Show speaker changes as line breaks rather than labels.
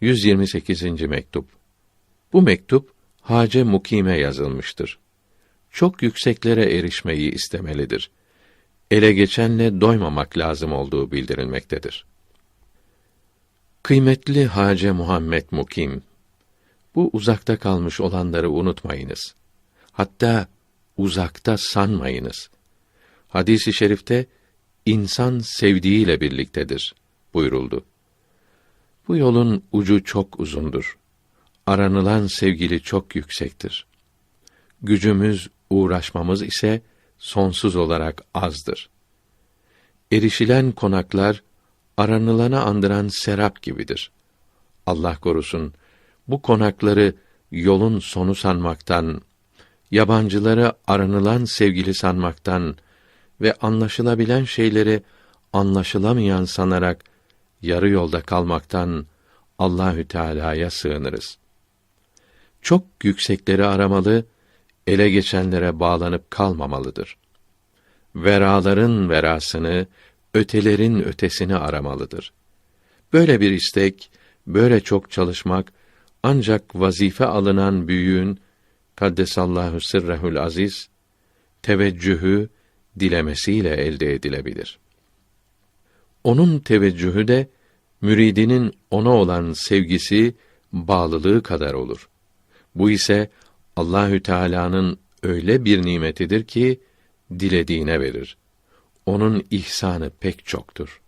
128. mektup. Bu mektup Hace Mukime yazılmıştır. Çok yükseklere erişmeyi istemelidir. Ele geçenle doymamak lazım olduğu bildirilmektedir. Kıymetli Hace Muhammed Mukim, bu uzakta kalmış olanları unutmayınız. Hatta uzakta sanmayınız. Hadisi i şerifte insan sevdiğiyle birliktedir buyuruldu. Bu yolun ucu çok uzundur. Aranılan sevgili çok yüksektir. Gücümüz, uğraşmamız ise sonsuz olarak azdır. Erişilen konaklar aranılana andıran serap gibidir. Allah korusun bu konakları yolun sonu sanmaktan, yabancıları aranılan sevgili sanmaktan ve anlaşılabilen şeyleri anlaşılamayan sanarak yarı yolda kalmaktan Allahü Teala'ya sığınırız. Çok yüksekleri aramalı, ele geçenlere bağlanıp kalmamalıdır. Veraların verasını, ötelerin ötesini aramalıdır. Böyle bir istek, böyle çok çalışmak ancak vazife alınan büyüğün kaddesallahu sırrehül aziz teveccühü dilemesiyle elde edilebilir. Onun teveccühü de müridinin ona olan sevgisi, bağlılığı kadar olur. Bu ise Allahü Teala'nın öyle bir nimetidir ki dilediğine verir. Onun ihsanı pek çoktur.